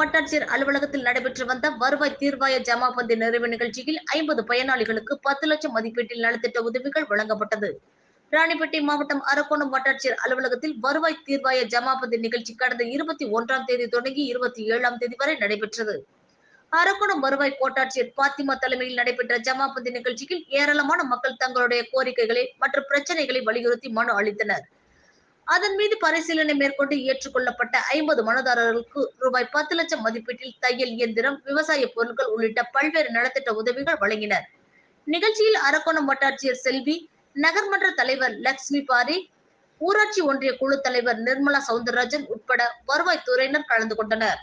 வட்டாட்சியர் அலுவலகத்தில் நடைபெற்று வந்த வருவாய் தீர்வாய ஜமாபந்தி நிறைவு நிகழ்ச்சியில் ஐம்பது பயனாளிகளுக்கு பத்து லட்சம் மதிப்பீட்டில் நலத்திட்ட உதவிகள் வழங்கப்பட்டது. ராணிப்பேட்டை மாவட்டம் அரக்கோணம் வட்டாட்சியர் அலுவலகத்தில் வருவாய் தீர்வாய ஜமாபந்தி நிகழ்ச்சி கடந்த இருபத்தி ஒன்றாம் தேதி தொடங்கி இருபத்தி ஏழாம் தேதி வரை நடைபெற்றது. அரக்கோணம் வருவாய் கோட்டாட்சியர் பாத்திமா தலைமையில் நடைபெற்ற ஜமாபந்தி நிகழ்ச்சியில் ஏராளமான மக்கள் தங்களுடைய கோரிக்கைகளை மற்றும் பிரச்சனைகளை வலியுறுத்தி மனு அளித்தனர். அதன் மீது பரிசீலனை மேற்கொண்டு ஏற்றுக்கொள்ளப்பட்ட ஐம்பது மனுதாரர்களுக்கு ரூபாய் பத்து லட்சம் மதிப்பீட்டில் தையல் இயந்திரம் விவசாய பொருட்கள் உள்ளிட்ட பல்வேறு நலத்திட்ட உதவிகள் வழங்கினர். நிகழ்ச்சியில் அரக்கோணம் வட்டாட்சியர் செல்வி நகர்மன்ற தலைவர் லக்ஷ்மி பாரி ஊராட்சி ஒன்றிய குழு தலைவர் நிர்மலா சவுந்தரராஜன் உட்பட வருவாய் துறையினர் கலந்து கொண்டனர்.